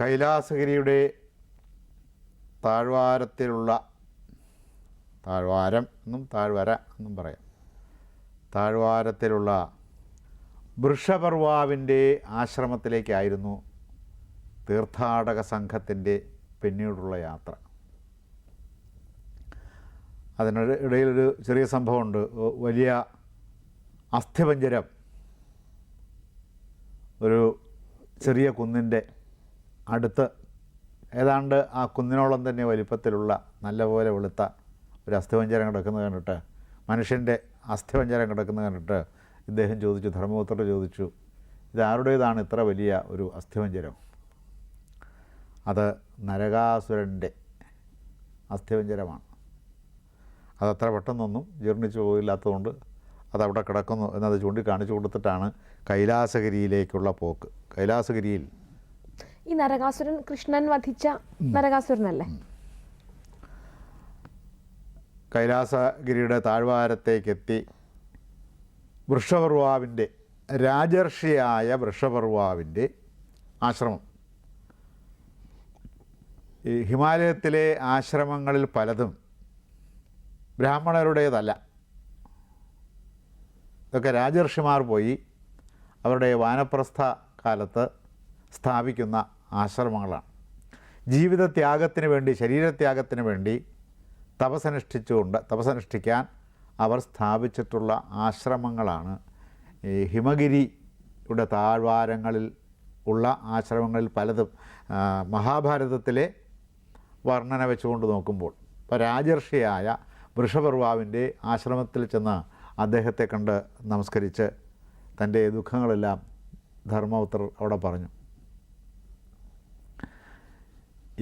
കൈലാസഗിരിയുടെ താഴ്വാരത്തിലുള്ള താഴ്വാരം എന്നും താഴ്വര എന്നും പറയാം. താഴ്വാരത്തിലുള്ള വൃഷപർവാവിന്റെ ആശ്രമത്തിലേക്കായിരുന്നു തീർത്ഥാടക സംഘത്തിന്റെ പിന്നീടുള്ള യാത്ര. അതിനിട ഇടയിലൊരു ചെറിയ സംഭവമുണ്ട്. വലിയ അസ്ഥിപഞ്ജരം ഒരു ചെറിയ കുന്നിന്റെ അടുത്ത് ഏതാണ്ട് ആ കുന്നിനോളം തന്നെ വലിപ്പത്തിലുള്ള നല്ലപോലെ വെളുത്ത ഒരു അസ്ഥിപഞ്ചരം കിടക്കുന്നത് കണ്ടിട്ട് മനുഷ്യന്റെ അസ്ഥിപഞ്ചരം കിടക്കുന്നത് കണ്ടിട്ട് ഇദ്ദേഹം ചോദിച്ചു ധർമ്മപുത്രർ ചോദിച്ചു ഇതാരുടേതാണ് ഇത്ര വലിയ ഒരു അസ്ഥിപഞ്ചരം? അത് നരകാസുരന്റെ അസ്ഥിപഞ്ചരമാണ്. അതത്ര പെട്ടെന്നൊന്നും ജീർണിച്ചു പോയില്ലാത്തതുകൊണ്ട് അതവിടെ കിടക്കുന്നു എന്നത് ചൂണ്ടിക്കാണിച്ചു കൊടുത്തിട്ടാണ് കൈലാസഗിരിയിലേക്കുള്ള പോക്ക്. കൈലാസഗിരിയിൽ ഈ നരകാസുരൻ കൃഷ്ണൻ വധിച്ച നരകാസുരനല്ലേ? കൈലാസഗിരിയുടെ താഴ്വാരത്തേക്കെത്തി വൃഷപർവാവിന്റെ രാജർഷിയായ വൃഷപർവാവിന്റെ ആശ്രമം. ഈ ഹിമാലയത്തിലെ ആശ്രമങ്ങളിൽ പലതും ബ്രാഹ്മണരുടേതല്ല. ഇതൊക്കെ രാജർഷിമാർ പോയി അവരുടെ വാനപ്രസ്ഥ കാലത്ത് സ്ഥാപിക്കുന്ന ആശ്രമങ്ങളാണ്. ജീവിതത്യാഗത്തിന് വേണ്ടി ശരീരത്യാഗത്തിന് വേണ്ടി തപസനുഷ്ഠിച്ചുകൊണ്ട് തപസനുഷ്ഠിക്കാൻ അവർ സ്ഥാപിച്ചിട്ടുള്ള ആശ്രമങ്ങളാണ്. ഈ ഹിമഗിരിയുടെ താഴ്വാരങ്ങളിൽ ഉള്ള ആശ്രമങ്ങളിൽ പലതും മഹാഭാരതത്തിലെ വർണന വെച്ചുകൊണ്ട് നോക്കുമ്പോൾ. ഇപ്പോൾ രാജർഷിയായ വൃഷപർവാവിന്റെ ആശ്രമത്തിൽ ചെന്ന് അദ്ദേഹത്തെ കണ്ട് നമസ്കരിച്ച് തന്റെ ദുഃഖങ്ങളെല്ലാം ധർമ്മപുത്രർ അവിടെ പറഞ്ഞു.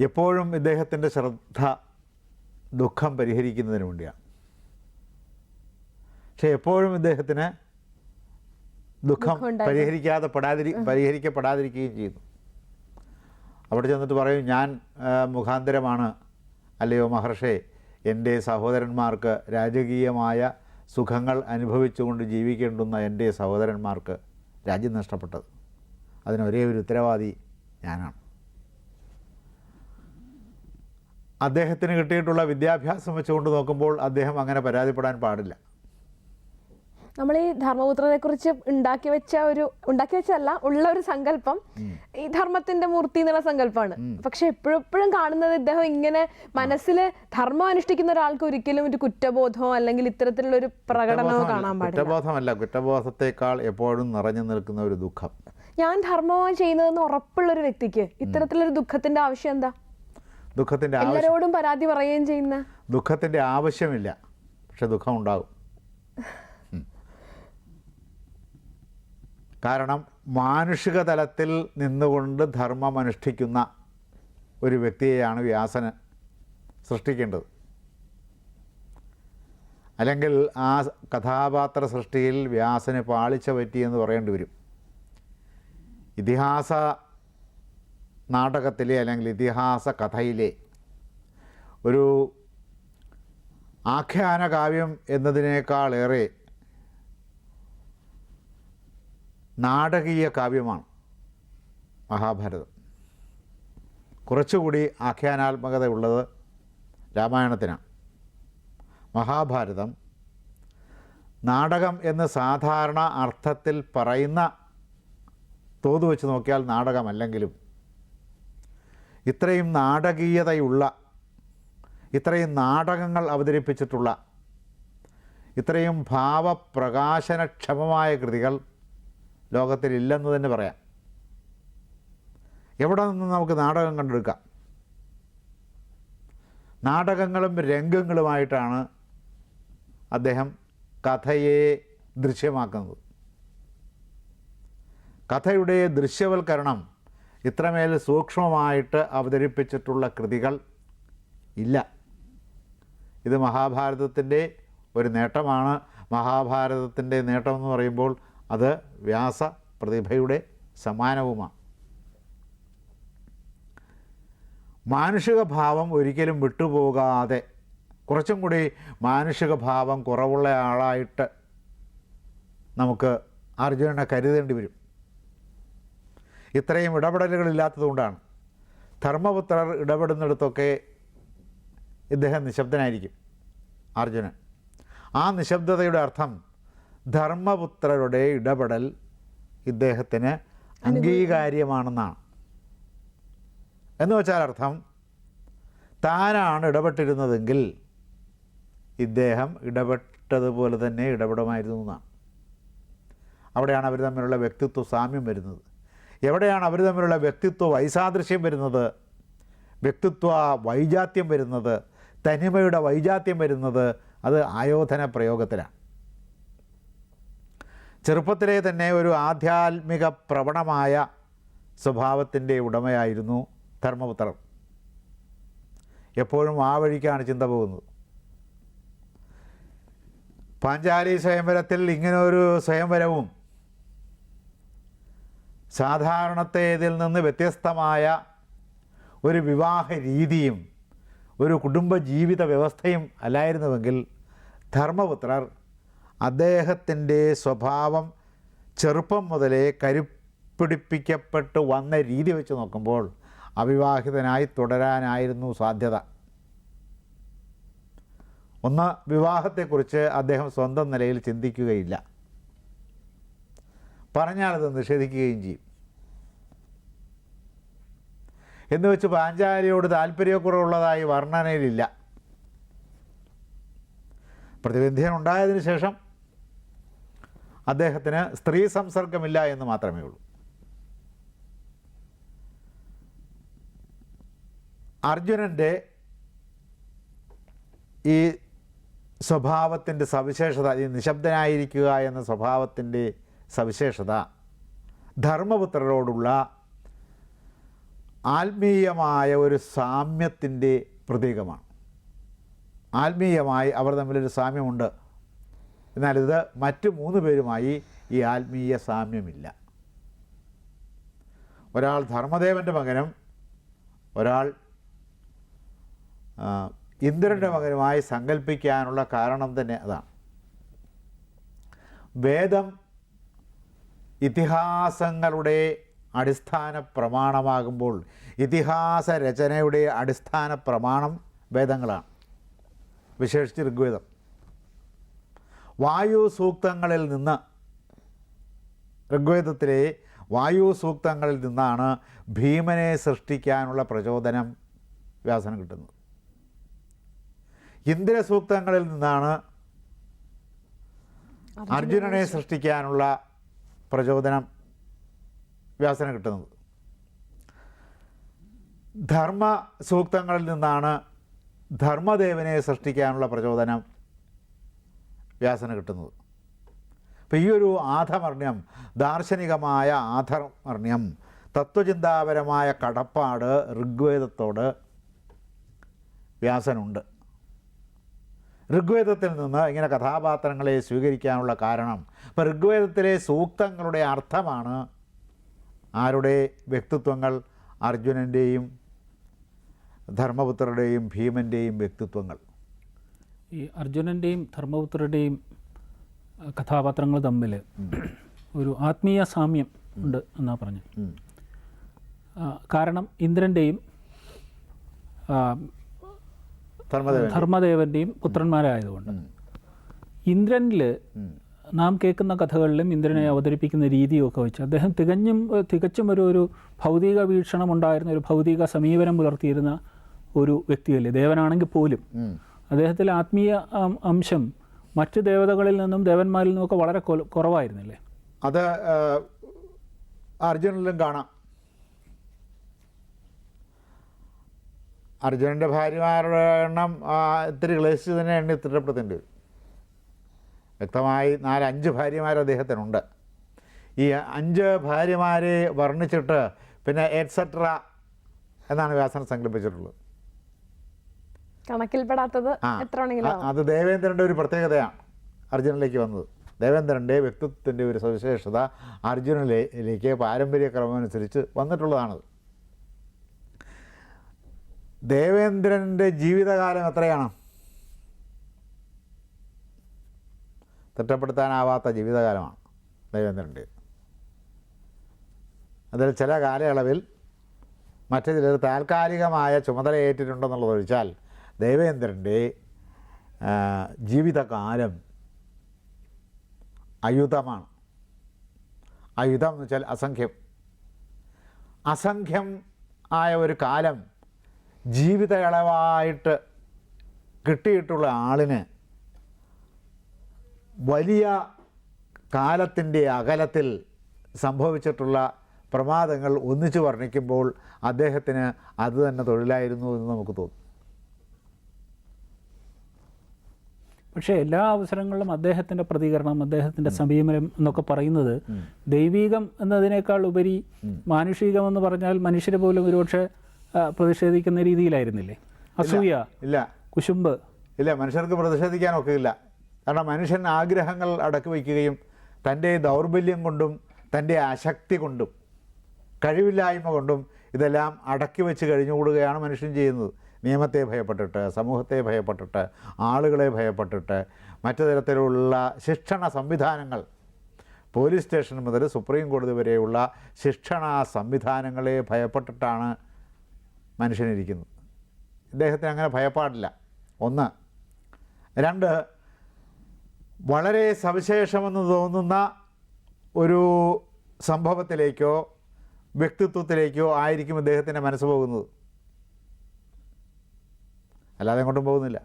എപ്പോഴും ഇദ്ദേഹത്തിന്റെ ശ്രദ്ധ ദുഃഖം പരിഹരിക്കുന്നതിന് വേണ്ടിയാണ്. പക്ഷെ എപ്പോഴും ഇദ്ദേഹത്തിന് ദുഃഖം പരിഹരിക്കാതെ പെടാതിരി പരിഹരിക്കപ്പെടാതിരിക്കുകയും ചെയ്യുന്നു. അവിടെ ചെന്നിട്ട് പറയും ഞാൻ മുഖാന്തരമാണ് അല്ലയോ മഹർഷേ എന്റെ സഹോദരന്മാർക്ക് രാജകീയമായ സുഖങ്ങൾ അനുഭവിച്ചുകൊണ്ട് ജീവിക്കേണ്ടുന്ന എന്റെ സഹോദരന്മാർക്ക് രാജ്യം നഷ്ടപ്പെട്ടത്. അതിന് ഒരേ ഒരു ഉത്തരവാദി ഞാനാണ്. അദ്ദേഹത്തിന് കിട്ടിയിട്ടുള്ള വിദ്യാഭ്യാസം വെച്ചുകൊണ്ട് നോക്കുമ്പോൾ അദ്ദേഹം അങ്ങനെ പരാതിപ്പെടാൻ പാടില്ല. നമ്മൾ ഈ ധർമ്മപുത്രനെ കുറിച്ച് ഉണ്ടാക്കി വെച്ച ഒരു ഉണ്ടാക്കി വെച്ചല്ല ഉള്ള ഒരു സങ്കല്പം ഈ ധർമ്മത്തിന്റെ മൂർത്തി എന്നുള്ള സങ്കല്പമാണ് പക്ഷെ എപ്പോഴും എപ്പോഴും കാണുന്നത് ഇദ്ദേഹം ഇങ്ങനെ മനസ്സിൽ ധർമ്മം അനുഷ്ഠിക്കുന്ന ഒരാൾക്ക് ഒരിക്കലും ഒരു കുറ്റബോധമോ അല്ലെങ്കിൽ ഇത്തരത്തിലുള്ള ഒരു പ്രകടനമോ കാണാൻ പാടില്ല. കുറ്റബോധമല്ല കുറ്റബോധത്തെക്കാൾ എപ്പോഴും നിറഞ്ഞു നിൽക്കുന്ന ഒരു ദുഃഖം. ഞാൻ ധർമ്മമായി ചെയ്യുന്നതെന്ന് ഉറപ്പുള്ള ഒരു വ്യക്തിക്ക് ഇത്തരത്തിലൊരു ദുഃഖത്തിന്റെ ആവശ്യം എന്താ? ദുഃഖത്തിന്റെ ആവശ്യം എല്ലാരോടും പരാതി പറയുകയും ചെയ്യുന്ന ദുഃഖത്തിന്റെ ആവശ്യമില്ല. പക്ഷെ ദുഃഖം ഉണ്ടാകും കാരണം മാനുഷിക തലത്തിൽ നിന്നുകൊണ്ട് ധർമ്മം അനുഷ്ഠിക്കുന്ന ഒരു വ്യക്തിയെയാണ് വ്യാസന് സൃഷ്ടിക്കേണ്ടത്. അല്ലെങ്കിൽ ആ കഥാപാത്ര സൃഷ്ടിയിൽ വ്യാസന് പാളിച്ച പറ്റിയെന്ന് പറയേണ്ടി വരും. ഇതിഹാസ നാടകത്തിലെ അല്ലെങ്കിൽ ഇതിഹാസ കഥയിലെ ഒരു ആഖ്യാന കാവ്യം എന്നതിനേക്കാളേറെ നാടകീയ കാവ്യമാണ് മഹാഭാരതം. കുറച്ചുകൂടി ആഖ്യാനാത്മകത ഉള്ളത് രാമായണത്തിനാണ്. മഹാഭാരതം നാടകം എന്ന് സാധാരണ അർത്ഥത്തിൽ പറയുന്ന തോത് വെച്ച് നോക്കിയാൽ നാടകമല്ലെങ്കിലും ഇത്രയും നാടകീയതയുള്ള ഇത്രയും നാടകങ്ങൾ അവതരിപ്പിച്ചിട്ടുള്ള ഇത്രയും ഭാവപ്രകാശനക്ഷമമായ കൃതികൾ ലോകത്തിലില്ലെന്ന് തന്നെ പറയാം. എവിടെ നിന്ന് നമുക്ക് നാടകം കണ്ടെടുക്കാം? നാടകങ്ങളും രംഗങ്ങളുമായിട്ടാണ് അദ്ദേഹം കഥയെ ദൃശ്യമാക്കുന്നത്. കഥയുടെ ദൃശ്യവൽക്കരണം ഇത്രമേൽ സൂക്ഷ്മമായിട്ട് അവതരിപ്പിച്ചിട്ടുള്ള കൃതികൾ ഇല്ല. ഇത് മഹാഭാരതത്തിന്റെ ഒരു നേട്ടമാണ്. മഹാഭാരതത്തിന്റെ നേട്ടമെന്ന് പറയുമ്പോൾ അത് വ്യാസ പ്രതിഭയുടെ സമ്മാനവുമാണ്. മാനുഷിക ഭാവം ഒരിക്കലും വിട്ടുപോകാതെ കുറച്ചും കൂടി മാനുഷിക ഭാവം കുറവുള്ള ആളായിട്ട് നമുക്ക് അർജുനനെ കരുതേണ്ടി വരും. ഇത്രയും ഇടപെടലുകളില്ലാത്തതുകൊണ്ടാണ്. ധർമ്മപുത്രർ ഇടപെടുന്നിടത്തൊക്കെ ഇദ്ദേഹം നിശബ്ദനായിരിക്കും അർജുനൻ. ആ നിശബ്ദതയുടെ അർത്ഥം ധർമ്മപുത്രരുടെ ഇടപെടൽ ഇദ്ദേഹത്തിന് അംഗീകാര്യമാണെന്നാണ്. എന്ന് വെച്ചാൽ അർത്ഥം താനാണ് ഇടപെട്ടിരുന്നതെങ്കിൽ ഇദ്ദേഹം ഇടപെട്ടതുപോലെ തന്നെ ഇടപെടുമായിരുന്നു എന്നാണ്. അവിടെയാണ് അവർ തമ്മിലുള്ള വ്യക്തിത്വ സാമ്യം വരുന്നത്. എവിടെയാണ് അവർ തമ്മിലുള്ള വ്യക്തിത്വ വൈസാദൃശ്യം വരുന്നത്? വ്യക്തിത്വ വൈജാത്യം വരുന്നത്? തനിമയുടെ വൈജാത്യം വരുന്നത് അത് ആയോധന പ്രയോഗത്തിലാണ്. ചെറുപ്പത്തിലെ തന്നെ ഒരു ആധ്യാത്മിക പ്രവണമായ സ്വഭാവത്തിന്റെ ഉടമയായിരുന്നു ധർമ്മപുത്രർ എപ്പോഴും ആ വഴിക്കാണ് ചിന്ത പോകുന്നത്. പാഞ്ചാലി സ്വയംവരത്തിൽ ഇങ്ങനൊരു സ്വയംവരവും സാധാരണത്തേതിൽ നിന്ന് വ്യത്യസ്തമായ ഒരു വിവാഹ രീതിയും ഒരു കുടുംബജീവിത വ്യവസ്ഥയും അല്ലായിരുന്നുവെങ്കിൽ ധർമ്മപുത്രർ അദ്ദേഹത്തിന്റെ സ്വഭാവം ചെറുപ്പം മുതലേ കരുപ്പിടിപ്പിക്കപ്പെട്ട് വന്ന രീതി വെച്ച് നോക്കുമ്പോൾ അവിവാഹിതനായി തുടരാനായിരുന്നു സാധ്യത. ഒന്ന് വിവാഹത്തെക്കുറിച്ച് അദ്ദേഹം സ്വന്തം നിലയിൽ ചിന്തിക്കുകയില്ല. പറഞ്ഞാലത് നിഷേധിക്കുകയും ചെയ്യും. എന്ന് വെച്ച് പാഞ്ചാലിയോട് താല്പര്യക്കുറവുള്ളതായി വർണനയിലില്ല. പ്രതിബന്ധനം ഉണ്ടായതിനു ശേഷം അദ്ദേഹത്തിന് സ്ത്രീ സംസർഗമില്ല എന്ന് മാത്രമേ ഉള്ളൂ. അർജുനന്റെ ഈ സ്വഭാവത്തിന്റെ സവിശേഷത ഈ നിശബ്ദനായിരിക്കുക എന്ന സ്വഭാവത്തിന്റെ സവിശേഷത ധർമ്മപുത്രരോടുള്ള ആത്മീയമായ ഒരു സാമ്യത്തിന്റെ പ്രതീകമാണ്. ആത്മീയമായി അവർ തമ്മിലൊരു സാമ്യമുണ്ട്. എന്നാൽ ഇത് മറ്റു മൂന്ന് പേരുമായി ഈ ആത്മീയ സാമ്യമില്ല. ഒരാൾ ധർമ്മദേവന്റെ മകനും ഒരാൾ ഇന്ദ്രന്റെ മകനുമായി സങ്കല്പിക്കാനുള്ള കാരണം തന്നെ അതാണ്. വേദം ഇതിഹാസങ്ങളുടെ അടിസ്ഥാന പ്രമാണമാകുമ്പോൾ ഇതിഹാസ രചനയുടെ അടിസ്ഥാന പ്രമാണം വേദങ്ങളാണ്. വിശേഷിച്ച് ഋഗ്വേദം. വായു സൂക്തങ്ങളിൽ നിന്ന് ഋഗ്വേദത്തിലെ വായു സൂക്തങ്ങളിൽ നിന്നാണ് ഭീമനെ സൃഷ്ടിക്കാനുള്ള പ്രചോദനം വ്യാസനം കിട്ടുന്നത്. ഇന്ദ്രസൂക്തങ്ങളിൽ നിന്നാണ് അർജുനനെ സൃഷ്ടിക്കാനുള്ള പ്രചോദനം വ്യാസന് കിട്ടുന്നത്. ധർമ്മ സൂക്തങ്ങളിൽ നിന്നാണ് ധർമ്മദേവനെ സൃഷ്ടിക്കാനുള്ള പ്രചോദനം വ്യാസന കിട്ടുന്നത്. അപ്പോൾ ഈ ഒരു ആധമർണ്യം ദാർശനികമായ ആധമർണ്യം തത്വചിന്താപരമായ കടപ്പാട് ഋഗ്വേദത്തോട് വ്യാസനുണ്ട്. ഋഗ്വേദത്തിൽ നിന്ന് ഇങ്ങനെ കഥാപാത്രങ്ങളെ സ്വീകരിക്കാനുള്ള കാരണം ഇപ്പോൾ ഋഗ്വേദത്തിലെ സൂക്തങ്ങളുടെ അർത്ഥമാണ് ആരുടെ വ്യക്തിത്വങ്ങൾ അർജുനന്റെയും ധർമ്മപുത്രരുടെയും ഭീമന്റെയും വ്യക്തിത്വങ്ങൾ? ഈ അർജുനന്റെയും ധർമ്മപുത്രരുടെയും കഥാപാത്രങ്ങൾ തമ്മിൽ ഒരു ആത്മീയ സാമ്യം ഉണ്ട് എന്നാണ് പറഞ്ഞു കാരണം ഇന്ദ്രന്റെയും ധർമ്മദേവൻ ധർമ്മദേവന്റെയും. പുത്രന്മാരായതുകൊണ്ട് ഇന്ദ്രനിൽ. നാം കേൾക്കുന്ന കഥകളിലും ഇന്ദ്രനെ അവതരിപ്പിക്കുന്ന രീതിയൊക്കെ വെച്ച് അദ്ദേഹം തികഞ്ഞും തികച്ചും ഒരു ഒരു ഭൗതിക വീക്ഷണം ഉണ്ടായിരുന്ന ഒരു ഭൗതിക സമീപനം പുലർത്തിയിരുന്ന ഒരു വ്യക്തിയല്ലേ? ദേവനാണെങ്കിൽ പോലും. അദ്ദേഹത്തിൽ ആത്മീയ അംശം മറ്റ് ദേവതകളിൽ നിന്നും ദേവന്മാരിൽ നിന്നുമൊക്കെ വളരെ കുറവായിരുന്നില്ലേ? അത് അർജുനിലും കാണാം. അർജുനന്റെ ഭാര്യമാരുടെ എണ്ണം ഇത്തിരി ക്ലേശിച്ച് തന്നെ എണ്ണി തിട്ടപ്പെടുത്തേണ്ടി വരും. വ്യക്തമായി നാലഞ്ച് ഭാര്യമാർ അദ്ദേഹത്തിനുണ്ട്. ഈ അഞ്ച് ഭാര്യമാരെ വർണിച്ചിട്ട് പിന്നെ എറ്റ്സെട്ര എന്നാണ് വ്യാസനം സങ്കല്പിച്ചിട്ടുള്ളത് കണക്കിൽപ്പെടാത്തത് അത് ദേവേന്ദ്രന്റെ ഒരു പ്രത്യേകതയാണ് അർജുനിലേക്ക് വന്നത്. ദേവേന്ദ്രന്റെ വ്യക്തിത്വത്തിന്റെ ഒരു സവിശേഷത അർജുനിലേക്ക് പാരമ്പര്യ ക്രമമനുസരിച്ച് വന്നിട്ടുള്ളതാണത്. ദേവേന്ദ്രന്റെ ജീവിതകാലം എത്രയാണ്? തിട്ടപ്പെടുത്താനാവാത്ത ജീവിതകാലമാണ് ദേവേന്ദ്രന്റെ അതിൽ ചില കാലയളവിൽ മറ്റു ചിലർ താൽക്കാലികമായ ചുമതല ഏറ്റിട്ടുണ്ടെന്നുള്ളത് ഒഴിച്ചാൽ ദേവേന്ദ്രന്റെ ജീവിതകാലം അയുധമാണ് അയുധം എന്ന് വെച്ചാൽ അസംഖ്യം. അസംഖ്യം ആയ ഒരു കാലം ജീവിത ഇളവായിട്ട് കിട്ടിയിട്ടുള്ള ആളിന് വലിയ കാലത്തിന്റെ അകലത്തിൽ സംഭവിച്ചിട്ടുള്ള പ്രമാദങ്ങൾ ഒന്നിച്ചു വർണിക്കുമ്പോൾ അദ്ദേഹത്തിന് അത് തന്നെ തൊഴിലായിരുന്നു എന്ന് നമുക്ക് തോന്നും. പക്ഷേ എല്ലാ അവസരങ്ങളിലും അദ്ദേഹത്തിന്റെ പ്രതികരണം അദ്ദേഹത്തിന്റെ സമീപനം എന്നൊക്കെ പറയുന്നത് ദൈവീകം എന്നതിനേക്കാൾ ഉപരി മാനുഷികം എന്ന് പറഞ്ഞാൽ മനുഷ്യരെ പോലും ഒരുപക്ഷെ പ്രതിഷേധിക്കുന്ന രീതിയിലായിരുന്നില്ലേ? അസൂയ ഇല്ല. കുശുമ്പ്. ഇല്ല മനുഷ്യർക്ക് പ്രതിഷേധിക്കാനൊക്കെ ഇല്ല. കാരണം മനുഷ്യൻ ആഗ്രഹങ്ങൾ അടക്കി വയ്ക്കുകയും തന്റെ ദൗർബല്യം കൊണ്ടും തന്റെ അശക്തി കൊണ്ടും കഴിവില്ലായ്മ കൊണ്ടും ഇതെല്ലാം അടക്കി വെച്ച് കഴിഞ്ഞുകൂടുകയാണ് മനുഷ്യൻ ചെയ്യുന്നത്. നിയമത്തെ ഭയപ്പെട്ടിട്ട് സമൂഹത്തെ ഭയപ്പെട്ടിട്ട് ആളുകളെ ഭയപ്പെട്ടിട്ട് മറ്റു തരത്തിലുള്ള ശിക്ഷണ സംവിധാനങ്ങൾ. പോലീസ് സ്റ്റേഷൻ മുതൽ സുപ്രീം കോടതി വരെയുള്ള ശിക്ഷണ സംവിധാനങ്ങളെ ഭയപ്പെട്ടിട്ടാണ് മനുഷ്യനിരിക്കുന്നത്. ഇദ്ദേഹത്തിന് അങ്ങനെ ഭയപ്പാടില്ല. ഒന്ന്. രണ്ട്. വളരെ സവിശേഷമെന്ന് തോന്നുന്ന ഒരു സംഭവത്തിലേക്കോ വ്യക്തിത്വത്തിലേക്കോ ആയിരിക്കും ഇദ്ദേഹത്തിന്റെ മനസ്സ് പോകുന്നത്. അല്ലാതെ എങ്ങോട്ടും പോകുന്നില്ല.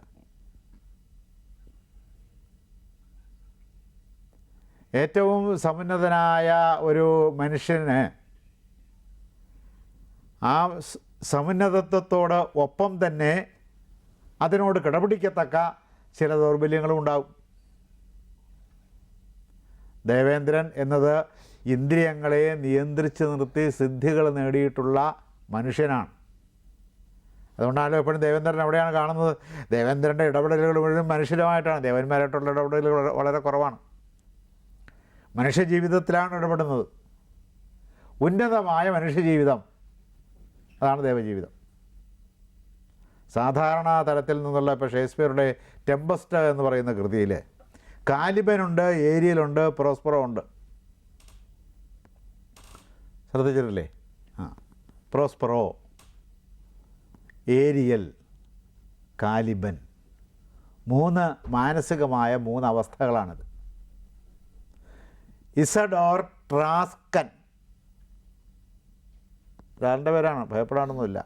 ഏറ്റവും സമുന്നതനായ ഒരു മനുഷ്യന് ആ സമുന്നതത്വത്തോട് ഒപ്പം തന്നെ അതിനോട് കിടപിടിക്കത്തക്ക ചില ദൗർബല്യങ്ങളും ഉണ്ടാവും. ദേവേന്ദ്രൻ എന്നത് ഇന്ദ്രിയങ്ങളെ നിയന്ത്രിച്ച് നിർത്തി സിദ്ധികൾ നേടിയിട്ടുള്ള മനുഷ്യനാണ്. അതുകൊണ്ടാണല്ലോ എപ്പോഴും ദേവേന്ദ്രൻ എവിടെയാണ് കാണുന്നത്. ദേവേന്ദ്രന്റെ ഇടപെടലുകൾ മുഴുവൻ മനുഷ്യരുമായിട്ടാണ്. ദേവന്മാരായിട്ടുള്ള ഇടപെടലുകൾ വളരെ- കുറവാണ്. മനുഷ്യജീവിതത്തിലാണ് ഇടപെടുന്നത്. ഉന്നതമായ മനുഷ്യജീവിതം അതാണ് ദേവജീവിതം. സാധാരണ തലത്തിൽ നിന്നുള്ള ഇപ്പോൾ ഷേക്സ്പിയറുടെ ടെമ്പസ്റ്റ് എന്ന് പറയുന്ന കൃതിയിൽ കാലിബനുണ്ട് ഏരിയലുണ്ട് പ്രോസ്പറോ ഉണ്ട് ശ്രദ്ധിച്ചിട്ടില്ലേ? ആ. പ്രോസ്പറോ. Ariel Caliban. മൂന്ന് മാനസികമായ മൂന്ന് അവസ്ഥകളാണിത്. ഓർ ട്രാസ്കൻ. ഒരാളുടെ പേരാണ്? ഭയപ്പെടാനൊന്നുമില്ല.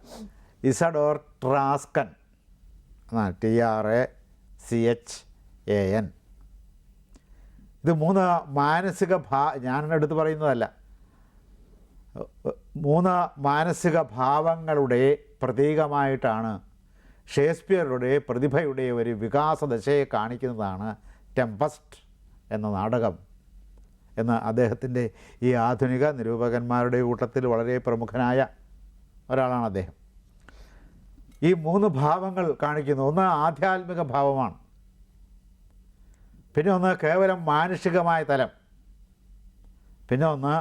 ഓർ ട്രാസ്കൻ. ആ T R A C H A N. ഇത് മൂന്ന് മാനസിക ഭാ ഞാൻ എടുത്ത് പറയുന്നതല്ല. മൂന്ന് മാനസിക ഭാവങ്ങളുടെ പ്രതീകമായിട്ടാണ് ഷേക്സ്പിയറുടെ പ്രതിഭയുടെ ഒരു വികാസദശയെ കാണിക്കുന്നതാണ് ടെമ്പസ്റ്റ് എന്ന നാടകം. എന്ന് അദ്ദേഹത്തിന്റെ ഈ ആധുനിക നിരൂപകന്മാരുടെ കൂട്ടത്തിൽ വളരെ പ്രമുഖനായ ഒരാളാണ് അദ്ദേഹം. ഈ മൂന്ന് ഭാവങ്ങൾ കാണിക്കുന്നു. ഒന്ന് ആധ്യാത്മിക ഭാവമാണ്. പിന്നെ ഒന്ന് കേവലം മാനുഷികമായ തലം. പിന്നെ ഒന്ന്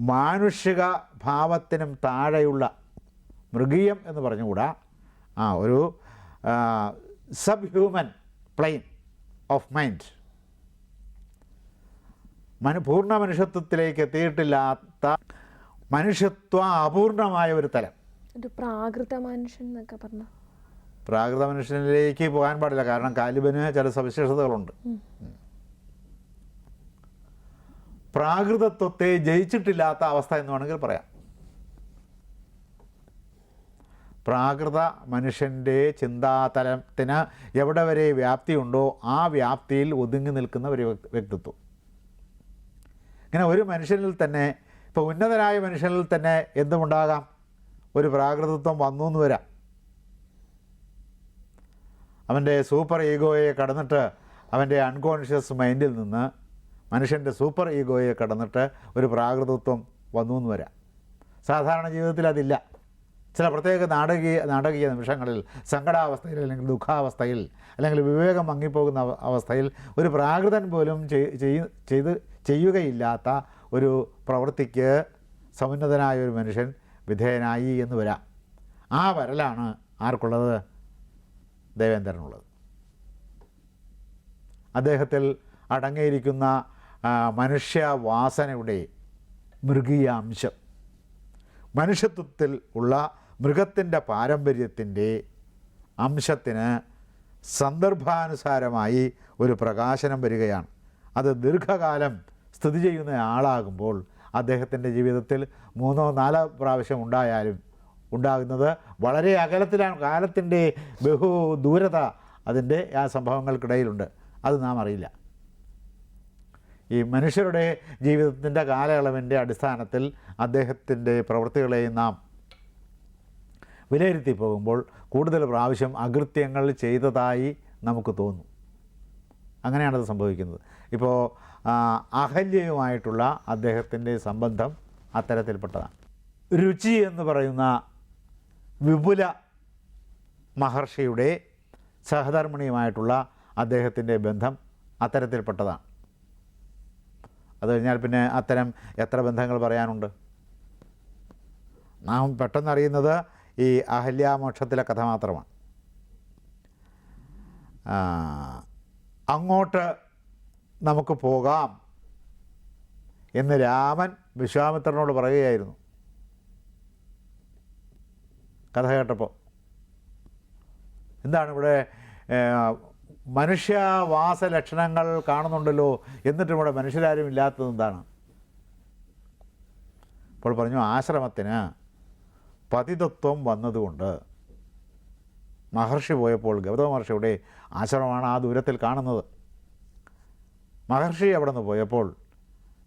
മാനുഷിക ഭാവത്തിനും താഴെയുള്ള മൃഗീയം എന്ന് പറഞ്ഞുകൂടാ. ആ ഒരു sub human plane of mind Manu പൂർണ മനുഷ്യത്വത്തിലേക്ക് എത്തിയിട്ടില്ലാത്ത മനുഷ്യത്വ അപൂർണമായ ഒരു തലം. ഒരു പ്രാകൃത മനുഷ്യൻ എന്നൊക്കെ പറഞ്ഞ. പ്രാകൃത മനുഷ്യനിലേക്ക് പോകാൻ പാടില്ല. കാരണം കാലിബന് ചില സവിശേഷതകളുണ്ട്. പ്രാകൃതത്വത്തെ ജയിച്ചിട്ടില്ലാത്ത അവസ്ഥ എന്ന് വേണമെങ്കിൽ പറയാം. പ്രാകൃത മനുഷ്യന്റെ ചിന്താതലത്തിന് എവിടെ വരെ വ്യാപ്തിയുണ്ടോ ആ വ്യാപ്തിയിൽ ഒതുങ്ങി നിൽക്കുന്ന ഒരു വ്യക്തിത്വം. ഇങ്ങനെ ഒരു മനുഷ്യനിൽ തന്നെ ഇപ്പോൾ ഉന്നതനായ മനുഷ്യനിൽ തന്നെ എന്തുമുണ്ടാകാം? ഒരു പ്രാകൃതത്വം വന്നു എന്ന് വരാം. അവന്റെ സൂപ്പർ ഈഗോയെ കടന്നിട്ട് അവന്റെ അൺകോൺഷ്യസ് മൈൻഡിൽ നിന്ന് മനുഷ്യന്റെ സൂപ്പർ ഈഗോയെ കടന്നിട്ട് ഒരു പ്രാകൃതത്വം വന്നു എന്ന് വരാം. സാധാരണ ജീവിതത്തിൽ അതില്ല. ചില പ്രത്യേക നാടകീയ നാടകീയ നിമിഷങ്ങളിൽ സങ്കടാവസ്ഥയിൽ അല്ലെങ്കിൽ ദുഃഖാവസ്ഥയിൽ അല്ലെങ്കിൽ വിവേകം മങ്ങിപ്പോകുന്ന അവസ്ഥയിൽ ഒരു പ്രാകൃതൻ പോലും ചെയ്ത് ചെയ്യുകയില്ലാത്ത ഒരു പ്രവൃത്തിക്ക് സമുന്നതനായ ഒരു മനുഷ്യൻ വിധേയനായി എന്ന് വരാം. ആ വരലാണ് ആർക്കുള്ളത്? ദേവേന്ദ്രനുള്ളത്. അദ്ദേഹത്തിൽ അടങ്ങിയിരിക്കുന്ന മനുഷ്യവാസനയുടെ മൃഗീയ അംശം. മനുഷ്യത്വത്തിൽ ഉള്ള മൃഗത്തിന്റെ പാരമ്പര്യത്തിന്റെ അംശത്തിന് സന്ദർഭാനുസാരമായി ഒരു പ്രകാശനം വരികയാണ്. അത് ദീർഘകാലം സ്ഥിതി ചെയ്യുന്ന ആളാകുമ്പോൾ അദ്ദേഹത്തിന്റെ ജീവിതത്തിൽ മൂന്നോ നാലോ പ്രാവശ്യം ഉണ്ടായാലും ഉണ്ടാകുന്നത്. വളരെ അകലത്തിലാണ് കാലത്തിന്റെ ബഹു ദൂരത അതിന്റെ ആ സംഭവങ്ങൾക്കിടയിലുണ്ട്. അത് നാം അറിയില്ല. ഈ മനുഷ്യരുടെ ജീവിതത്തിന്റെ കാലയളവിന്റെ അടിസ്ഥാനത്തിൽ അദ്ദേഹത്തിന്റെ പ്രവൃത്തികളെയും നാം വിലയിരുത്തി പോകുമ്പോൾ കൂടുതൽ പ്രാവശ്യം അകൃത്യങ്ങൾ ചെയ്തതായി നമുക്ക് തോന്നും. അങ്ങനെയാണത് സംഭവിക്കുന്നത്. ഇപ്പോൾ അഹല്യയുമായിട്ടുള്ള അദ്ദേഹത്തിന്റെ സംബന്ധം അത്തരത്തിൽപ്പെട്ടതാണ്. രുചി എന്ന് പറയുന്ന വിപുല മഹർഷിയുടെ സഹധർമ്മിണിയുമായിട്ടുള്ള അദ്ദേഹത്തിന്റെ ബന്ധം അത്തരത്തിൽപ്പെട്ടതാണ്. അത് കഴിഞ്ഞാൽ പിന്നെ അത്തരം എത്ര ബന്ധങ്ങൾ പറയാനുണ്ട്? നാം പെട്ടെന്നറിയുന്നത് ഈ അഹല്യാമോക്ഷത്തിലെ കഥ മാത്രമാണ്. അങ്ങോട്ട് നമുക്ക് പോകാം എന്ന് രാമൻ വിശ്വാമിത്രനോട് പറയുകയായിരുന്നു. കഥ കേട്ടപ്പോൾ. എന്താണ് ഇവിടെ മനുഷ്യവാസ ലക്ഷണങ്ങൾ കാണുന്നുണ്ടല്ലോ എന്നിട്ടും ഇവിടെ മനുഷ്യരാരും ഇല്ലാത്തത് എന്താണ്? അപ്പോൾ പറഞ്ഞു ആശ്രമത്തിന് പതിതത്വം വന്നതുകൊണ്ട് മഹർഷി പോയപ്പോൾ ഗൗതമ മഹർഷിയുടെ ആശ്രമമാണ് ആ ദൂരത്തിൽ കാണുന്നത്. മഹർഷി അവിടെ നിന്ന് പോയപ്പോൾ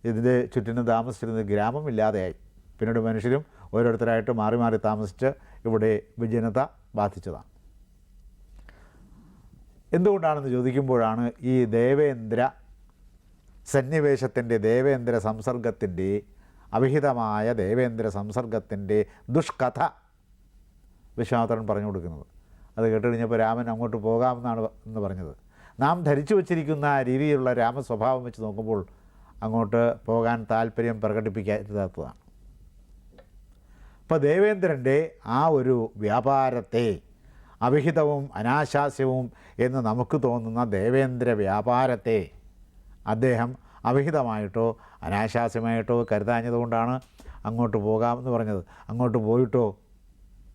ഇതിന്റെ ചുറ്റിനും താമസിച്ചിരുന്ന ഗ്രാമം ഇല്ലാതെയായി. പിന്നീട് മനുഷ്യരും ഓരോരുത്തരായിട്ട് മാറി മാറി താമസിച്ച് ഇവിടെ വിജനത ബാധിച്ചതാണ്. എന്തുകൊണ്ടാണെന്ന് ചോദിക്കുമ്പോഴാണ് ഈ ദേവേന്ദ്ര സന്നിവേശത്തിന്റെ ദേവേന്ദ്ര സംസർഗത്തിന്റെ അവിഹിതമായ ദേവേന്ദ്ര സംസർഗത്തിന്റെ ദുഷ്കഥ വിശ്വനാഥൻ പറഞ്ഞു കൊടുക്കുന്നത്. അത് കേട്ടുകഴിഞ്ഞപ്പോൾ രാമൻ അങ്ങോട്ട് പോകാമെന്നാണ് എന്ന് പറഞ്ഞത്. നാം ധരിച്ചു വച്ചിരിക്കുന്ന രീതിയിലുള്ള രാമസ്വഭാവം വെച്ച് നോക്കുമ്പോൾ അങ്ങോട്ട് പോകാൻ താല്പര്യം പ്രകടിപ്പിക്കാത്തതാണ് അപ്പോൾ ദേവേന്ദ്രന്റെ ആ ഒരു വ്യാപാരത്തെ അവിഹിതവും അനാശാസ്യവും എന്ന് നമുക്ക് തോന്നുന്ന ദേവേന്ദ്ര വ്യാപാരത്തെ അദ്ദേഹം അവിഹിതമായിട്ടോ അനാശാസ്യമായിട്ടോ കരുതാഞ്ഞതുകൊണ്ടാണ് അങ്ങോട്ട് പോകാമെന്ന് പറഞ്ഞത്. അങ്ങോട്ട് പോയിട്ടോ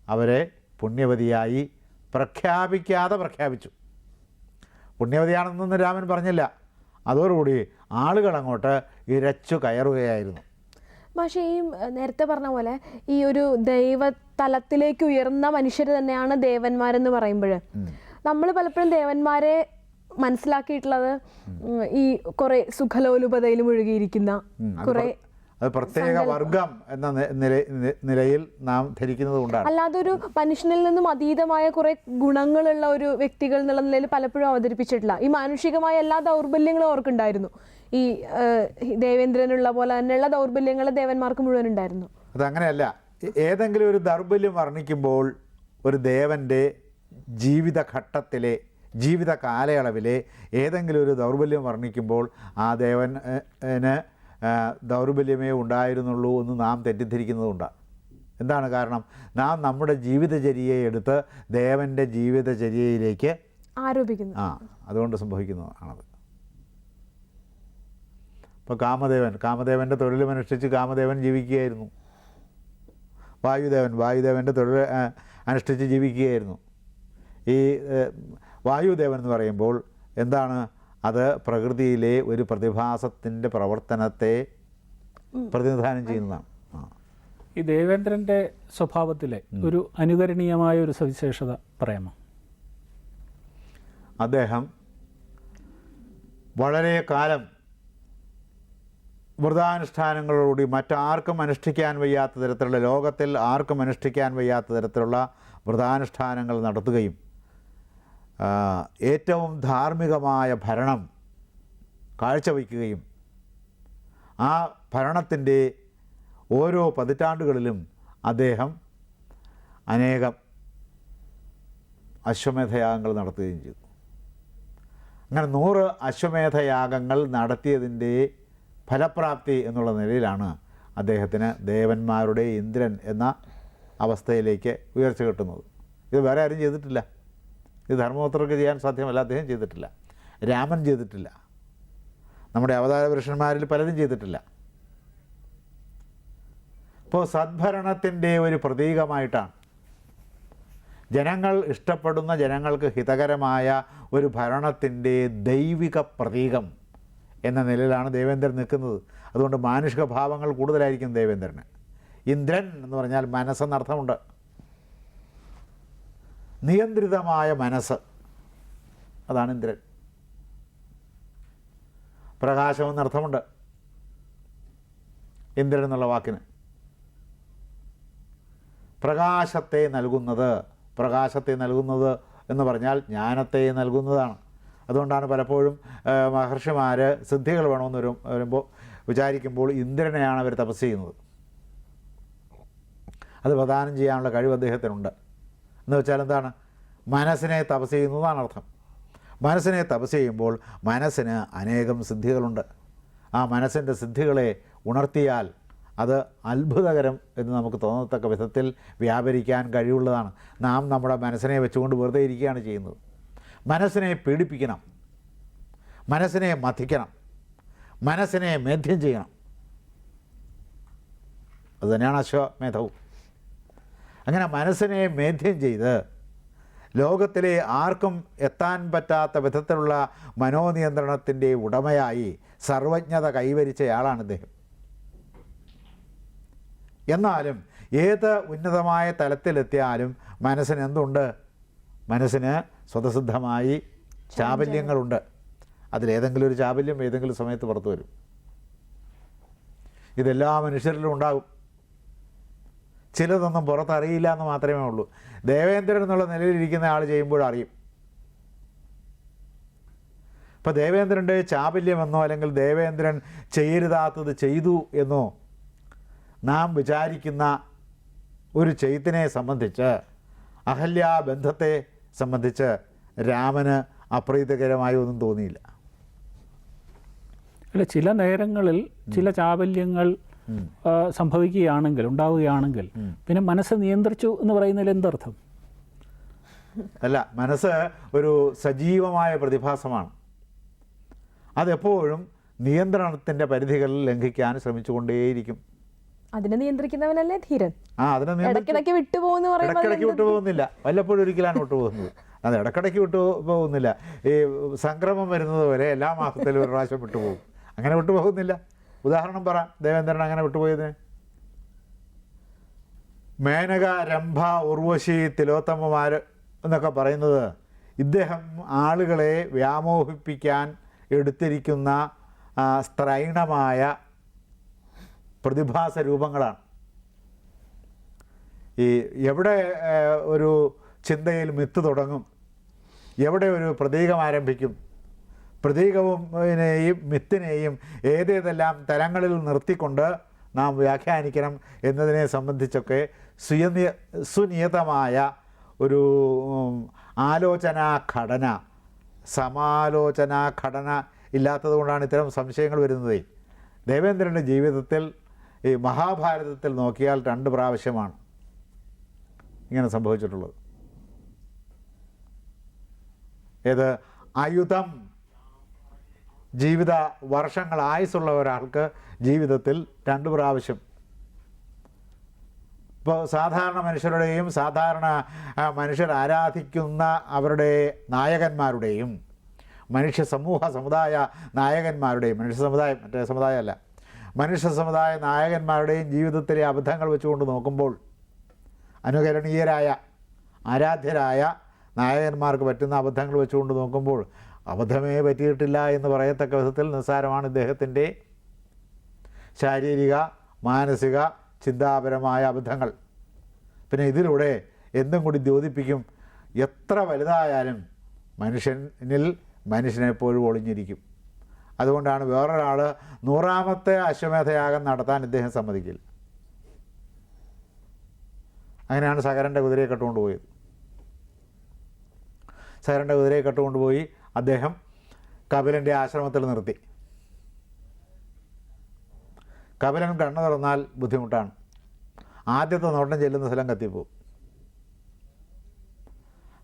അവരെ പുണ്യവതിയായി പ്രഖ്യാപിക്കാതെ പ്രഖ്യാപിച്ചു. പുണ്യവതിയാണെന്നൊന്നും രാമൻ പറഞ്ഞില്ല. അതോടുകൂടി ആളുകൾ അങ്ങോട്ട് ഇരച്ചു കയറുകയായിരുന്നു. പക്ഷേ ഈ നേരത്തെ പറഞ്ഞ പോലെ ഈ ഒരു ദൈവ തലത്തിലേക്ക് ഉയർന്ന മനുഷ്യർ തന്നെയാണ് ദേവന്മാരെന്ന് പറയുമ്പോൾ നമ്മൾ പലപ്പോഴും ദേവന്മാരെ മനസ്സിലാക്കിയിട്ടുള്ളത് ഈ കുറെ സുഖലോലുപതയിൽ മുഴുകിയിരിക്കുന്ന കുറെ അത് പ്രത്യേക വർഗം എന്ന നിലയിൽ നാം ധരിക്കുന്നത് കൊണ്ടാണ്. അല്ലാതെ ഒരു മനുഷ്യനിൽ നിന്നും അതീതമായ കുറെ ഗുണങ്ങളുള്ള ഒരു വ്യക്തികൾ എന്നുള്ള നിലയിൽ പലപ്പോഴും അവതരിപ്പിച്ചിട്ടില്ല. ഈ മാനുഷികമായ എല്ലാ ദൗർബല്യങ്ങളും അവർക്കുണ്ടായിരുന്നു. ഈ ദേവേന്ദ്രനുള്ള പോലെ തന്നെയുള്ള ദൗർബല്യങ്ങൾ ദേവന്മാർക്ക് മുഴുവൻ ഉണ്ടായിരുന്നു. അതങ്ങനെയല്ല ഏതെങ്കിലും ഒരു ദൗർബല്യം വർണിക്കുമ്പോൾ ഒരു ദേവന്റെ ജീവിതഘട്ടത്തിലെ ജീവിത കാലയളവിലെ ഏതെങ്കിലും ഒരു ദൗർബല്യം വർണിക്കുമ്പോൾ ആ ദേവന് ദൗർബല്യമേ ഉണ്ടായിരുന്നുള്ളൂ എന്ന് നാം തെറ്റിദ്ധരിക്കുന്നതുകൊണ്ടാണ് എന്താണ് കാരണം? നാം നമ്മുടെ ജീവിതചര്യയെ എടുത്ത് ദേവന്റെ ജീവിതചര്യയിലേക്ക് ആരോപിക്കുന്നു. ആ അതുകൊണ്ട് സംഭവിക്കുന്നതാണത്. ഇപ്പോൾ കാമദേവൻ കാമദേവന്റെ തൊഴിലുമനുഷ്ഠിച്ച് കാമദേവൻ ജീവിക്കുകയായിരുന്നു. വായുദേവൻ വായുദേവന്റെ തൊഴിൽ അനുഷ്ഠിച്ച് ജീവിക്കുകയായിരുന്നു. ഈ വായുദേവൻ എന്ന് പറയുമ്പോൾ എന്താണ്? അത് പ്രകൃതിയിലെ ഒരു പ്രതിഭാസത്തിന്റെ പ്രവർത്തനത്തെ പ്രതിനിധാനം ചെയ്യുന്നതാണ്. ഈ ദേവേന്ദ്രന്റെ സ്വഭാവത്തിലെ ഒരു അനുകരണീയമായ ഒരു സവിശേഷത പറയാമോ? അദ്ദേഹം വളരെ കാലം വ്രതാനുഷ്ഠാനങ്ങളോടുകൂടി മറ്റാർക്കും അനുഷ്ഠിക്കാൻ വയ്യാത്ത തരത്തിലുള്ള ലോകത്തിൽ ആർക്കും അനുഷ്ഠിക്കാൻ വയ്യാത്ത തരത്തിലുള്ള വ്രതാനുഷ്ഠാനങ്ങൾ നടത്തുകയും ഏറ്റവും ധാർമ്മികമായ ഭരണം കാഴ്ചവയ്ക്കുകയും ആ ഭരണത്തിന്റെ ഓരോ പതിറ്റാണ്ടുകളിലും അദ്ദേഹം അനേകം അശ്വമേധയാഗങ്ങൾ നടത്തുകയും ചെയ്തു. അങ്ങനെ നൂറ് അശ്വമേധയാഗങ്ങൾ നടത്തിയതിന്റെ ഫലപ്രാപ്തി എന്നുള്ള നിലയിലാണ് അദ്ദേഹത്തിന് ദേവന്മാരുടെ ഇന്ദ്രൻ എന്ന അവസ്ഥയിലേക്ക് ഉയർച്ച കിട്ടുന്നത്. ഇത് വേറെ ആരും ചെയ്തിട്ടില്ല. ഇത് ധർമ്മപുത്രർക്ക് ചെയ്യാൻ സാധ്യമല്ല അദ്ദേഹം ചെയ്തിട്ടില്ല. രാമൻ ചെയ്തിട്ടില്ല. നമ്മുടെ അവതാര പുരുഷന്മാരിൽ പലരും ചെയ്തിട്ടില്ല. അപ്പോൾ സദ്ഭരണത്തിന്റെ ഒരു പ്രതീകമായിട്ടാണ്. ജനങ്ങൾ ഇഷ്ടപ്പെടുന്ന ജനങ്ങൾക്ക് ഹിതകരമായ ഒരു ഭരണത്തിന്റെ ദൈവിക പ്രതീകം എന്ന നിലയിലാണ് ദേവേന്ദ്രൻ നിൽക്കുന്നത്. അതുകൊണ്ട് മാനുഷിക ഭാവങ്ങൾ കൂടുതലായിരിക്കും ദേവേന്ദ്രന് ഇന്ദ്രൻ എന്ന് പറഞ്ഞാൽ മനസ്സെന്നർത്ഥമുണ്ട് നിയന്ത്രിതമായ മനസ്സ്. അതാണ് ഇന്ദ്രൻ. പ്രകാശം എന്നർത്ഥമുണ്ട്. ഇന്ദ്രൻ എന്നുള്ള വാക്കിന്. പ്രകാശത്തെ നൽകുന്നത് പ്രകാശത്തെ നൽകുന്നത് എന്ന് പറഞ്ഞാൽ ജ്ഞാനത്തെ നൽകുന്നതാണ്. അതുകൊണ്ടാണ് പലപ്പോഴും മഹർഷിമാർ സിദ്ധികൾ വേണമെന്ന് വരും വരുമ്പോൾ വിചാരിക്കുമ്പോൾ ഇന്ദ്രനെയാണ് അവർ തപസ് ചെയ്യുന്നത്. അത് പ്രദാനം ചെയ്യാനുള്ള കഴിവ് അദ്ദേഹത്തിനുണ്ട്. എന്ന് വെച്ചാൽ എന്താണ്? മനസ്സിനെ തപസ് ചെയ്യുന്നതാണ് അർത്ഥം. മനസ്സിനെ തപസ് ചെയ്യുമ്പോൾ മനസ്സിന് അനേകം സിദ്ധികളുണ്ട്. ആ മനസ്സിന്റെ സിദ്ധികളെ ഉണർത്തിയാൽ അത് അത്ഭുതകരം എന്ന് നമുക്ക് തോന്നത്തക്ക വിധത്തിൽ വ്യാപരിക്കാൻ കഴിവുള്ളതാണ്. നാം നമ്മുടെ മനസ്സിനെ വെച്ചുകൊണ്ട് വെറുതെ ഇരിക്കുകയാണ് ചെയ്യുന്നത്. മനസ്സിനെ പീഡിപ്പിക്കണം. മനസ്സിനെ മഥിക്കണം. മനസ്സിനെ മേധ്യം ചെയ്യണം. അതുതന്നെയാണ് അശ്വമേധവും. അങ്ങനെ മനസ്സിനെ മേധ്യം ചെയ്ത് ലോകത്തിലെ ആർക്കും എത്താൻ പറ്റാത്ത വിധത്തിലുള്ള മനോനിയന്ത്രണത്തിന്റെ ഉടമയായി സർവജ്ഞത കൈവരിച്ചയാളാണ് ഇദ്ദേഹം. എന്നാലും ഏത് ഉന്നതമായ തലത്തിലെത്തിയാലും മനസ്സിന് എന്തുണ്ട്? മനസ്സിന് സ്വതസിദ്ധമായി ചാബല്യങ്ങളുണ്ട്. അതിലേതെങ്കിലും ഒരു ചാബല്യം ഏതെങ്കിലും സമയത്ത് പുറത്തു വരും. ഇതെല്ലാ മനുഷ്യരിലും ഉണ്ടാകും. ചിലതൊന്നും പുറത്തറിയില്ല എന്ന് മാത്രമേ ഉള്ളൂ. ദേവേന്ദ്രൻ എന്നുള്ള നിലയിലിരിക്കുന്ന ആൾ ചെയ്യുമ്പോഴറിയും ഇപ്പോൾ ദേവേന്ദ്രന്റെ ചാബല്യമെന്നോ അല്ലെങ്കിൽ ദേവേന്ദ്രൻ ചെയ്യരുതാത്തത് ചെയ്തു എന്നോ നാം വിചാരിക്കുന്ന ഒരു ചെയ്ത്തിനെ സംബന്ധിച്ച് അഹല്യ ബന്ധത്തെ സംബന്ധിച്ച് രാമന് അപ്രീതികരമായി ഒന്നും തോന്നിയില്ല. അല്ല ചില നേരങ്ങളിൽ ചില ചാബല്യങ്ങൾ സംഭവിക്കുകയാണെങ്കിൽ ഉണ്ടാവുകയാണെങ്കിൽ പിന്നെ മനസ്സ് നിയന്ത്രിച്ചു എന്ന് പറയുന്നതിൽ എന്തർത്ഥം? അല്ല മനസ്സ് ഒരു സജീവമായ പ്രതിഭാസമാണ്. അതെപ്പോഴും നിയന്ത്രണത്തിന്റെ പരിധികളിൽ ലംഘിക്കാൻ ശ്രമിച്ചുകൊണ്ടേയിരിക്കും. അതിനെ നിയന്ത്രിക്കുന്നവനല്ലേ ധീരൻ. ഇടയ്ക്കിടയ്ക്ക് വിട്ടുപോകുന്നു ഇടയ്ക്കിടയ്ക്ക് വിട്ടു പോകുന്നില്ല വല്ലപ്പോഴും ഒരിക്കലാണ് വിട്ടുപോകുന്നത്. അത് ഇടയ്ക്കിടയ്ക്ക് വിട്ടു പോകുന്നില്ല ഈ സംക്രമം വരുന്നത് പോലെ എല്ലാ മാസത്തിലും ഒരു പ്രാവശ്യം വിട്ടുപോകും. അങ്ങനെ വിട്ടുപോകുന്നില്ല. ഉദാഹരണം പറ. ദേവേന്ദ്രൻ അങ്ങനെ വിട്ടുപോയതിന്? മേനക രംഭ ഉർവശി തിലോത്തമ്മമാർ എന്നൊക്കെ പറയുന്നത് ഇദ്ദേഹം ആളുകളെ വ്യാമോഹിപ്പിക്കാൻ എടുത്തിരിക്കുന്ന സ്ത്രൈണമായ പ്രതിഭാസ രൂപങ്ങളാണ്. ഈ എവിടെ ഒരു ചിന്തയിൽ മിത്ത് തുടങ്ങും എവിടെ ഒരു പ്രതീകം ആരംഭിക്കും പ്രതീകവിനെയും മിത്തിനെയും ഏതേതെല്ലാം തലങ്ങളിൽ നിർത്തിക്കൊണ്ട് നാം വ്യാഖ്യാനിക്കണം എന്നതിനെ സംബന്ധിച്ചൊക്കെ സുയനിയ സുനിയതമായ ഒരു ആലോചനാ ഘടന സമാലോചനാ ഘടന ഇല്ലാത്തതുകൊണ്ടാണ് ഇത്തരം സംശയങ്ങൾ വരുന്നത്. ദേവേന്ദ്രന്റെ ജീവിതത്തിൽ ഈ മഹാഭാരതത്തിൽ നോക്കിയാൽ രണ്ട് പ്രാവശ്യമാണ് ഇങ്ങനെ സംഭവിച്ചിട്ടുള്ളത്. ഏത്? ആയുധം. ജീവിത വർഷങ്ങൾ ആയുസ്സുള്ള ഒരാൾക്ക് ജീവിതത്തിൽ രണ്ട് പ്രാവശ്യം. ഇപ്പോൾ സാധാരണ മനുഷ്യരുടെയും സാധാരണ മനുഷ്യർ ആരാധിക്കുന്ന അവരുടെ നായകന്മാരുടെയും മനുഷ്യ സമൂഹ സമുദായ നായകന്മാരുടെയും മനുഷ്യ സമുദായം മറ്റേ സമുദായമല്ല മനുഷ്യ സമുദായ നായകന്മാരുടെയും ജീവിതത്തിലെ അബദ്ധങ്ങൾ വെച്ചുകൊണ്ട് നോക്കുമ്പോൾ അനുകരണീയരായ ആരാധ്യരായ നായകന്മാർക്ക് പറ്റുന്ന അബദ്ധങ്ങൾ വെച്ചുകൊണ്ട് നോക്കുമ്പോൾ അബദ്ധമേ പറ്റിയിട്ടില്ല എന്ന് പറയത്തക്ക വിധത്തിൽ നിസ്സാരമാണ് ഇദ്ദേഹത്തിന്റെ ശാരീരിക മാനസിക ചിന്താപരമായ അബദ്ധങ്ങൾ. പിന്നെ ഇതിലൂടെ എന്തും കൂടി ദ്യോതിപ്പിക്കും. എത്ര വലുതായാലും മനുഷ്യനിൽ മനുഷ്യനെപ്പോഴും ഒളിഞ്ഞിരിക്കും. അതുകൊണ്ടാണ് വേറൊരാൾ നൂറാമത്തെ അശ്വമേധയാഗം നടത്താൻ ഇദ്ദേഹം സമ്മതിക്കില്ല. അങ്ങനെയാണ് സകരന്റെ കുതിരയെ കെട്ടുകൊണ്ടുപോയത്. സകരന്റെ കുതിരയെ കെട്ടുകൊണ്ടുപോയി അദ്ദേഹം കപിലന്റെ ആശ്രമത്തിൽ നിർത്തി. കപിലൻ കണ്ണു തുറന്നാൽ ബുദ്ധിമുട്ടാണ്. ആദ്യത്തെ നോട്ടം ചെല്ലുന്ന സ്ഥലം കത്തിപ്പോവും.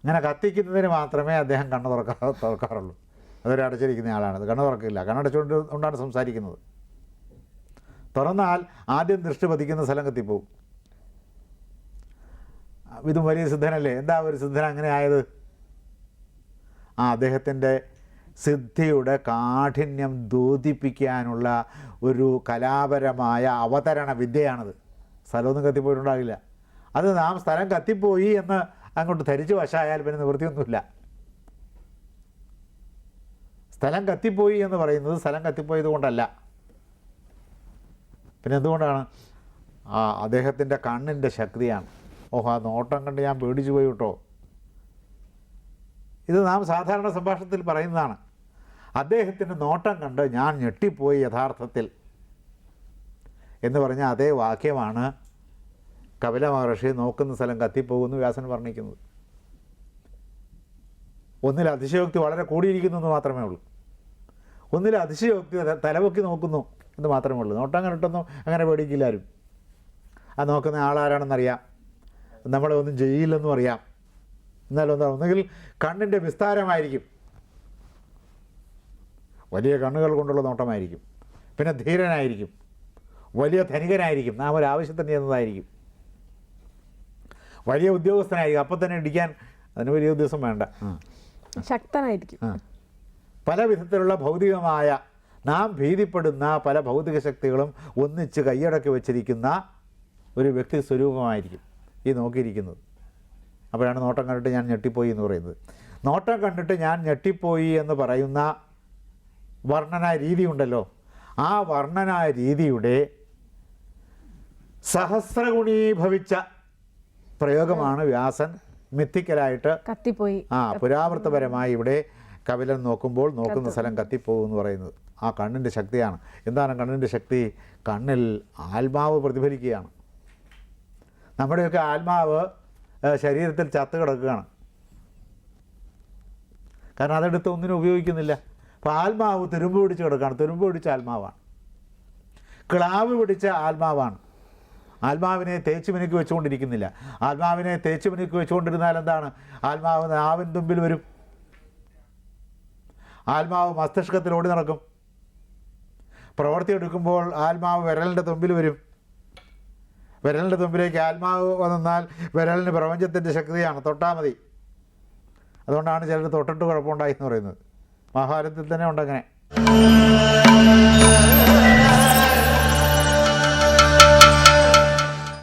അങ്ങനെ കത്തിക്കുന്നതിന് മാത്രമേ അദ്ദേഹം കണ്ണു തുറക്കാ തുറക്കാറുള്ളൂ. അതൊരു അടച്ചിരിക്കുന്ന ആളാണ് കണ്ണു തുറക്കില്ല. കണ്ണടച്ചുകൊണ്ട് കൊണ്ടാണ് സംസാരിക്കുന്നത്. തുറന്നാൽ ആദ്യം ദൃഷ്ടി പതിക്കുന്ന സ്ഥലം കത്തിപ്പോവും. ഇതും വലിയ സിദ്ധനല്ലേ? എന്താ ഒരു സിദ്ധൻ അങ്ങനെ ആയത്? ആ അദ്ദേഹത്തിന്റെ സിദ്ധിയുടെ കാഠിന്യം ദോധിപ്പിക്കാനുള്ള ഒരു കലാപരമായ അവതരണ വിദ്യയാണത്. സ്ഥലമൊന്നും കത്തിപ്പോയിട്ടുണ്ടാകില്ല. അത് നാം സ്ഥലം കത്തിപ്പോയി എന്ന് അങ്ങോട്ട് ധരിച്ചു വശമായാൽ പിന്നെ നിവൃത്തിയൊന്നുമില്ല. സ്ഥലം കത്തിപ്പോയി എന്ന് പറയുന്നത് സ്ഥലം കത്തിപ്പോയത് കൊണ്ടല്ല. പിന്നെ എന്തുകൊണ്ടാണ്? ആ അദ്ദേഹത്തിന്റെ കണ്ണിന്റെ ശക്തിയാണ്. ഓഹോ ആ നോട്ടം കണ്ട് ഞാൻ പേടിച്ചു പോയി കേട്ടോ. ഇത് നാം സാധാരണ സംഭാഷണത്തിൽ പറയുന്നതാണ്. അദ്ദേഹത്തിന്റെ നോട്ടം കണ്ട് ഞാൻ ഞെട്ടിപ്പോയി യഥാർത്ഥത്തിൽ എന്ന് പറഞ്ഞ അതേ വാക്യമാണ് കപില മഹർഷി നോക്കുന്ന സ്ഥലം കത്തിപ്പോകുന്നു വ്യാസൻ വർണിക്കുന്നത്. ഒന്നിൽ അതിശയോക്തി വളരെ കൂടിയിരിക്കുന്നു എന്ന് മാത്രമേ ഉള്ളൂ. ഒന്നിൽ അതിശയോക്തി തലപൊക്കി നോക്കുന്നു എന്ന് മാത്രമേ ഉള്ളൂ നോട്ടം കണ്ടിട്ടൊന്നും അങ്ങനെ പേടിക്കില്ല ആരും. ആ നോക്കുന്ന ആളാരാണെന്നറിയാം. നമ്മളെ ഒന്നും ചെയ്യില്ലെന്നും അറിയാം. എന്നാലും എന്താ ഒന്നുകിൽ കണ്ണിന്റെ വിസ്താരമായിരിക്കും. വലിയ കണ്ണുകൾ കൊണ്ടുള്ള നോട്ടമായിരിക്കും. പിന്നെ ധീരനായിരിക്കും. വലിയ ധനികനായിരിക്കും. നാം ഒരു ആവശ്യത്തിന് ചെയ്യുന്നതായിരിക്കും വലിയ ഉദ്യോഗസ്ഥനായിരിക്കും. അപ്പം തന്നെ ഇടിക്കാൻ അതിന് വലിയ ഉദ്ദേശം വേണ്ട. ശക്തനായിരിക്കും. പല വിധത്തിലുള്ള ഭൗതികമായ നാം ഭീതിപ്പെടുന്ന പല ഭൗതിക ശക്തികളും ഒന്നിച്ച് കൈയടക്കി വച്ചിരിക്കുന്ന ഒരു വ്യക്തി സ്വരൂപമായിരിക്കും ഈ നോക്കിയിരിക്കുന്നത്. അപ്പോഴാണ് നോട്ടം കണ്ടിട്ട് ഞാൻ ഞെട്ടിപ്പോയി എന്ന് പറയുന്നത്. നോട്ടം കണ്ടിട്ട് ഞാൻ ഞെട്ടിപ്പോയി എന്ന് പറയുന്ന വർണന രീതി ഉണ്ടല്ലോ. ആ വർണന രീതിയുടെ സഹസ്രഗുണീഭവിച്ച പ്രയോഗമാണ് വ്യാസൻ മിത്തിക്കലായിട്ട് കത്തിപ്പോയി. ആ പുരാവൃത്തപരമായി ഇവിടെ കപിലൻ നോക്കുമ്പോൾ നോക്കുന്ന സ്ഥലം കത്തിപ്പോകും എന്ന് പറയുന്നത്. ആ കണ്ണിന്റെ ശക്തിയാണ്. എന്താണ് കണ്ണിന്റെ ശക്തി? കണ്ണിൽ ആത്മാവ് പ്രതിഫലിക്കുകയാണ്. നമ്മുടെയൊക്കെ ആത്മാവ് ശരീരത്തിൽ ചത്തു കിടക്കുകയാണ്. കാരണം അതെടുത്ത് ഒന്നിനും ഉപയോഗിക്കുന്നില്ല. അപ്പോൾ ആത്മാവ് തുരുമ്പ് പിടിച്ച് കിടക്കുകയാണ്. തുരുമ്പ് പിടിച്ച ആത്മാവാണ്. ക്ലാവ് പിടിച്ച ആത്മാവാണ്. ആത്മാവിനെ തേച്ച് മിനുക്കി വെച്ചുകൊണ്ടിരിക്കുന്നില്ല. ആത്മാവിനെ തേച്ച് മിനുക്കി വെച്ചുകൊണ്ടിരുന്നാൽ എന്താണ്? ആത്മാവ് ആവിൻ തുമ്പിൽ വരും. ആത്മാവ് മസ്തിഷ്കത്തിൽ ഓടി നടക്കും. പ്രവൃത്തി എടുക്കുമ്പോൾ ആത്മാവ് വിരലിന്റെ തുമ്പിൽ വരും. വിരലിന്റെ തുമ്പിലേക്ക് ആത്മാവ് വന്നാൽ വിരലിന് പ്രപഞ്ചത്തിന്റെ ശക്തിയാണ്. തൊട്ടാൽ മതി. അതുകൊണ്ടാണ് ചിലർ തൊട്ടിട്ട് കുഴപ്പമുണ്ടായി എന്ന് പറയുന്നത്. മഹാഭാരതത്തിൽ തന്നെ ഉണ്ടങ്ങനെ.